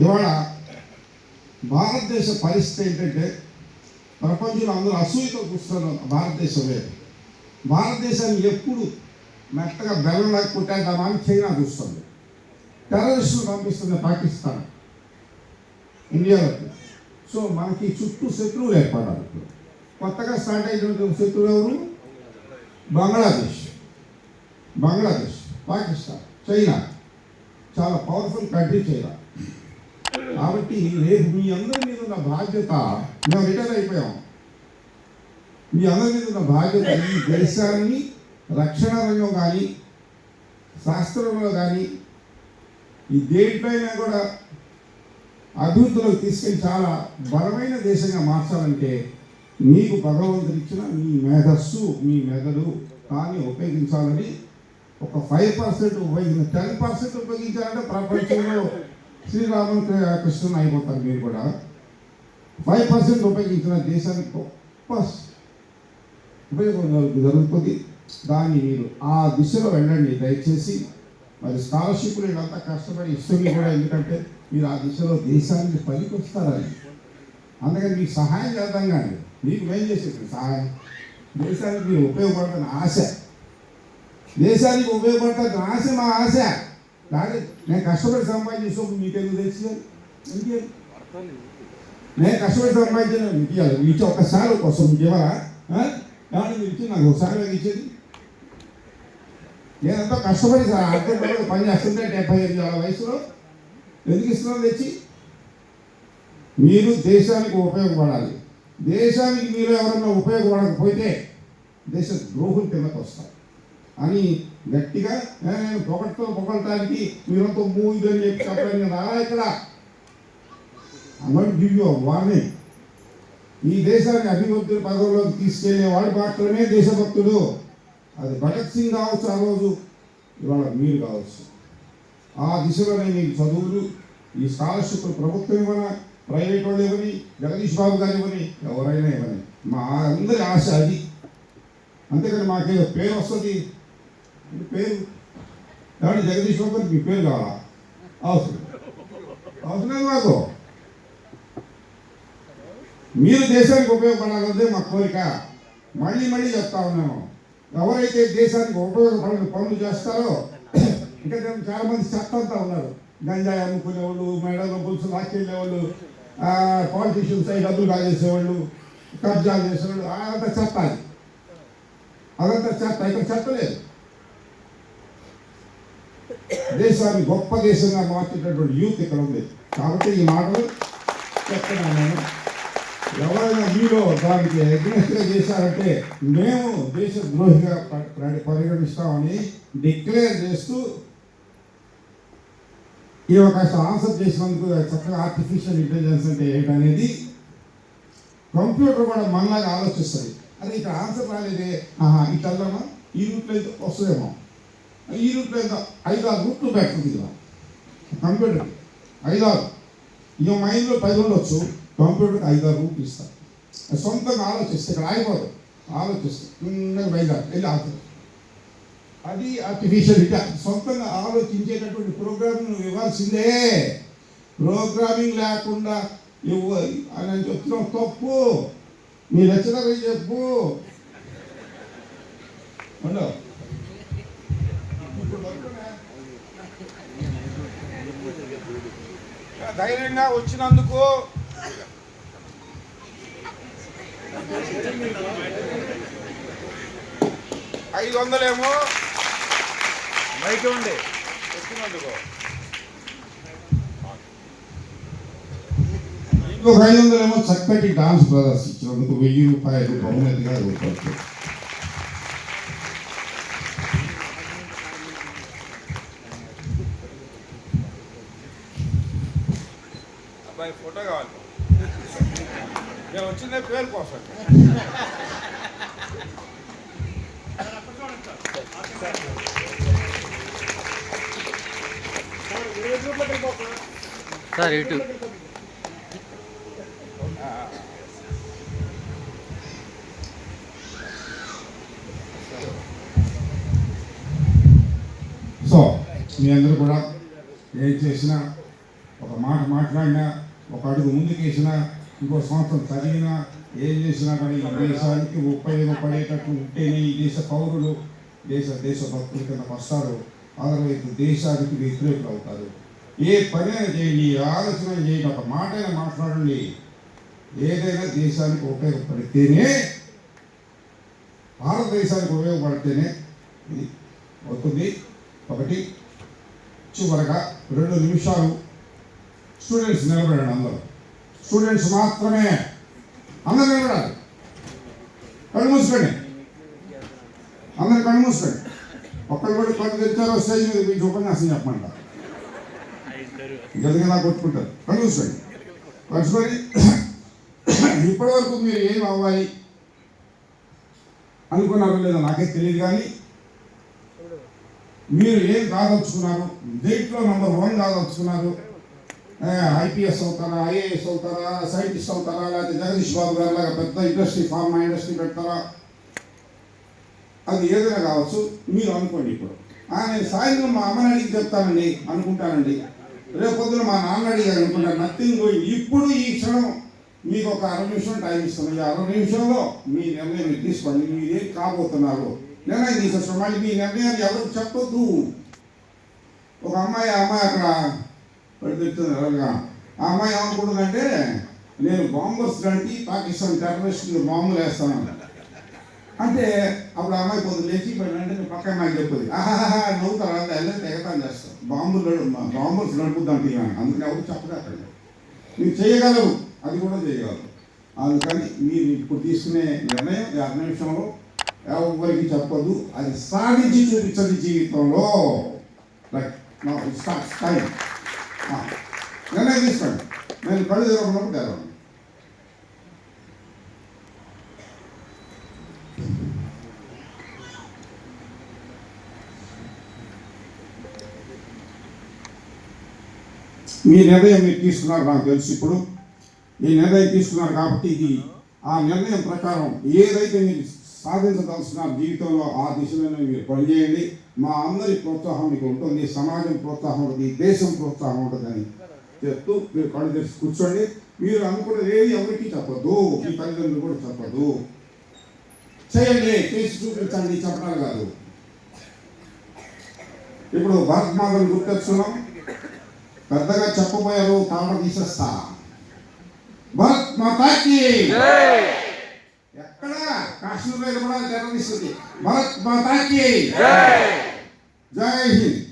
ఇవాళ భారతదేశ పరిస్థితి ఏంటంటే ప్రపంచంలో అందరూ అసూయతో చూస్తున్నారు భారతదేశం వైపు భారతదేశాన్ని ఎప్పుడు మెత్తగా బెల్లం కుట్టేద్దామా అని చైనా చూస్తుంది. టెర్రరిస్టులు పంపిస్తుంది పాకిస్తాన్ ఇండియాలోకి. సో మనకి చుట్టూ శత్రువులు ఏర్పడాలి ఇప్పుడు. కొత్తగా స్టార్ట్ అయినటువంటి శత్రువులు ఎవరు? బంగ్లాదేశ్. బంగ్లాదేశ్ పాకిస్తాన్ చైనా. చాలా పవర్ఫుల్ కంట్రీ చైనా. కాబట్టి రేపు మీ అందరి మీద ఉన్న బాధ్యత మేము రిటైర్ అయిపోయాం. మీ అందరి మీద ఉన్న బాధ్యత ఈ దేశాన్ని రక్షణ రంగం కానీ శాస్త్రంలో కానీ ఈ దేనిపైన కూడా అభివృద్ధిలోకి తీసుకెళ్ళి చాలా బలమైన దేశంగా మార్చాలంటే మీకు భగవంతుడు ఇచ్చిన మీ మేధస్సు మీ మెదడు కానీ ఉపయోగించాలని ఒక ఫైవ్ పర్సెంట్ ఉపయోగించిన టెన్ పర్సెంట్ ఉపయోగించాలంటే ప్రపంచంలో శ్రీరామన్ కృష్ణన్ అయిపోతారు మీరు కూడా. ఫైవ్ పర్సెంట్ ఉపయోగించిన దేశానికి గొప్ప ఉపయోగం జరుగుతుంది. దాన్ని మీరు ఆ దిశలో వెళ్ళండి. దయచేసి మరి స్కాలర్షిప్లు వీళ్ళంతా కష్టపడి ఇస్తుంది కూడా. ఎందుకంటే మీరు ఆ దిశలో దేశానికి పనికి వస్తారని అందుకని మీకు సహాయం చేద్దాం కానీ మీకు మేం చేసేది? సహాయం. దేశానికి మీరు ఆశ. దేశానికి ఉపయోగపడతాను ఆశ మా ఆశ. కానీ నేను కష్టపడి సంపాదించినప్పుడు మీకు ఎందుకు ఇంకేం నేను కష్టపడి సంపాదించిన మీకు ఇవ్వాలి మీకు ఇచ్చే ఒక్కసారి కోసం మీకు ఇవ్వాలా ఏమన్నా మీరు ఇచ్చి నాకు ఒకసారి ఇచ్చేది నేనంతా కష్టపడి అర్థం పడి పని చేస్తుంటే డెబ్బై ఎనిమిది ఏళ్ళ వయసులో ఎందుకు ఇస్తున్నాను తెచ్చి మీరు దేశానికి ఉపయోగపడాలి దేశానికి మీరు ఎవరన్నా ఉపయోగపడకపోతే దేశ ద్రోహుల కిందకు వస్తారు అని గట్టిగా "ఏ, పొగట్తో పొగడటానికి మీరంతా మూవీ అని చెప్పి చెప్పాను రాలా ఇక్కడ? అన్నట్టు గివ్ యూ వార్నింగ్. ఈ దేశాన్ని అభివృద్ధి పదవుల్లోకి తీసుకెళ్ళేవాడు మాత్రమే దేశభక్తుడు. అది భగత్ సింగ్ కావచ్చు ఆ రోజు ఇవాళ మీరు కావచ్చు. ఆ దిశలోనే మీకు చదువులు ఈ స్కాలర్షిప్ ప్రభుత్వం ఏమైనా ప్రైవేట్ వాళ్ళు ఇవ్వని జగదీష్ బాబు గారు ఇవ్వని ఎవరైనా ఇవ్వని. మా అందరి ఆశ అది. అంతేకాని మాకేదో పేరు వస్తుంది. మీ పేరు? ఏమంటే జగదీష్ బాబు గారికి మీ పేరు కావాలా? అవసరం అవసరం మాకు. మీరు దేశానికి ఉపయోగపడాలన్నదే మా కోరిక. మళ్ళీ మళ్ళీ చెప్తా ఉన్నాము. ఎవరైతే దేశానికి ఉపయోగపడని పనులు చేస్తారో ఇంకా నేను చాలా మంది చెత్తంతా ఉన్నారు. గంజాయి అమ్ముకునేవాళ్ళు మెడలో పులుసు లాక్కెళ్ళేవాళ్ళు పాలిటీషియన్స్ అయి డబ్బులు కాజేసేవాళ్ళు కబ్జాలు చేసేవాళ్ళు అదంతా చెత్త అదంతా చెత్త. ఇక్కడ చెత్త దేశాన్ని గొప్ప దేశంగా మార్చేటటువంటి యూత్ ఇక్కడ ఉంది. కాబట్టి ఈ మాటలు చెప్తున్నాను. నేను ఎవరైనా మీలో దానికి అగ్నెస్ట్గా చేశారంటే మేము దేశ ద్రోహిగా ప- పరిగణిస్తామని డిక్లేర్ చేస్తూ ఈ ఒక ఆన్సర్ చేసినందుకు చక్కగా ఆర్టిఫిషియల్ ఇంటెలిజెన్స్ అంటే ఏంటనేది కంప్యూటర్ కూడా మనలాగా ఆలోచిస్తుంది అదే ఇక్కడ ఆన్సర్ రాలేదే. ఆహా ఇట్లా ఈ రూట్లో అయితే వస్తుందేమో. ఈ రూట్లో ఐదు ఆరు రూట్లు పెడుతుంది కంప్యూటర్. ఐదు ఐదారు ఇక మైండ్లో పది ఉండొచ్చు కంప్యూటర్కి ఐదారు రూట్లు ఇస్తారు. సొంతంగా ఆలోచిస్తే ఇక్కడ ఆగిపోదు. ఆలోచిస్తే చిన్నగా బయలుదేరు వెళ్ళి ఆగుతుంది అది ఆర్టిఫిషియల్ ఇంటె సొంతంగా ఆలోచించేటటువంటి ప్రోగ్రామ్ ఇవ్వాల్సిందే. ప్రోగ్రామింగ్ లేకుండా ఇవ్వ. అని చెప్తున్నాం తప్పు. మీ లెక్చరర్ చెప్పు. ఉండవు. ధైర్యంగా వచ్చినందుకు ఐదు వందలేమో బయట ఉండే వచ్చినందుకు. ఇంకొక ఐదు వందలేమో చక్కటి డాన్స్ ప్రదర్శించినందుకు వెయ్యి రూపాయలు బహుమతిగా రూపాయలు అబ్బాయి ఫోటో కావాలి. నేను వచ్చిందే పేరు కోసం. సార్ ఇటు. సో మీ అందరూ కూడా ఏం చేసినా ఒక మాట మాట్లాడినా ఒక అడుగు ముందుకేసినా ఇంకో సంవత్సరం చదివినా ఏం చేసినా కానీ ఈ దేశానికి ఉపయోగపడేటట్టు ఉంటేనే ఈ దేశ పౌరులు దేశ దేశ భక్తుల కింద వస్తారు. అదర్వైపు దేశానికి వ్యతిరేకులు అవుతారు. ఏ పనైనా చేయండి ఆలోచన చేయండి ఒక మాటైనా మాట్లాడండి. ఏదైనా దేశానికి ఉపయోగపడితేనే భారతదేశానికి ఉపయోగపడితేనే ఇది అవుతుంది. ఒకటి చివరగా రెండు నిమిషాలు స్టూడెంట్స్ నిలబడండి అందరూ స్టూడెంట్స్ మాత్రమే అందరు నిలబడాలి కళ్ళు మూసుకోండి. అందరు కళ్ళు మూసుకోండి. ఒక్కరు కూడా కళ్ళు తెచ్చారో స్టేజ్ మీద మీకు ఉపన్యాసం చెప్పమంట. గదిగా కొట్టుకుంటారు. కళ్ళు మూసుకోండి. కలుసుకొని ఇప్పటి వరకు మీరు ఏం అవ్వాలి అనుకున్నారో లేదో నాకే తెలియదు కానీ మీరు ఏం కాదలుచుకున్నారు దేంట్లో నంబర్ వన్ కాదలుచుకున్నారు ఐపీఎస్ అవుతారా ఐఏఎస్ అవుతారా సైంటిస్ట్ అవుతారా లేకపోతే జగదీష్ బాబు గారు లాగా పెద్ద ఇండస్ట్రీ ఫార్మా ఇండస్ట్రీ పెడతారా? అది ఏదైనా కావచ్చు మీరు అనుకోండి ఇప్పుడు. ఆయన నేను సాయంత్రం మా అమ్మని అడిగి చెప్తానండి అనుకుంటానండి. రేపు మా నాన్న అడిగారు అనుకుంటాను నథింగ్ గోయింగ్ ఇప్పుడు ఈ క్షణం మీకు ఒక అరవై నిమిషం టైం ఇస్తాను ఈ అరవై నిమిషంలో మీ నిర్ణయం మీరు తీసుకోండి. మీరు ఏం కాబోతున్నారు? నిర్ణయం తీసేస్తాం మళ్ళీ మీ నిర్ణయాన్ని ఎవరికి చెప్పొద్దు? ఒక అమ్మాయి ఆ అమ్మాయి అక్కడ పెడుతుంది ఎలాగా ఆ అమ్మాయి ఏమనుకుంటుందంటే నేను బాంబర్స్ లాంటి పాకిస్తాన్ టెర్రరిస్టులు బాంబులు వేస్తాను అంటే అప్పుడు ఆ అమ్మాయి పొద్దున లేచి అంటే పక్క అమ్మాయి చెప్తుంది ఆహాహా నవ్వుతారు? అంటే వెళ్ళి తెగతాను చేస్తాం బాంబులు నడు- బాంబర్స్ నడుపుద్దాం తీయాలి అందుకని ఎవరు చెప్పలేదు మీరు చేయగలరు. అది కూడా చేయగలరు. అందుకని మీరు ఇప్పుడు తీసుకునే నిర్ణయం ఈ విషయంలో నిమిషంలో ఎవరికి చెప్పదు అది సాధించి చూపించదు జీవితంలో. లైక్ నా స్టార్ట్ టైం నిర్ణయం తీసుకోండి. నేను కళ్ళు తెరవకుండా తెరవను మీ నిర్ణయం మీరు తీసుకున్నారు నాకు తెలుసు ఇప్పుడు. ఈ నిర్ణయం తీసుకున్నారు కాబట్టి ఇది ఆ నిర్ణయం ప్రకారం ఏదైతే మీరు సాధించదలసిన జీవితంలో ఆ దిశలోనే మీరు పనిచేయండి. మా అందరి ప్రోత్సాహం మీకు ఉంటుంది. సమాజం ప్రోత్సాహం ఉంటుంది. దేశం ప్రోత్సాహం ఉంటుందని చెప్తూ మీరు కళ్ళు తెరిచి కూర్చోండి. మీరు అనుకున్నది ఏది ఎవరికి చెప్పదు. మీ తల్లిదండ్రులు కూడా చెప్పదు. చేయండి. చేసి చూపించండి. చెప్పడం కాదు. ఇప్పుడు భారత మాతను గుర్తెచ్చుకున్నాం. పెద్దగా చెప్పబోయారు కావడం తీసేస్తా. భరత్ మాతాకి. కాశ్మీర్ కూడా జర్నలిస్తుంది భరత్ మాతాకి జై హింద్.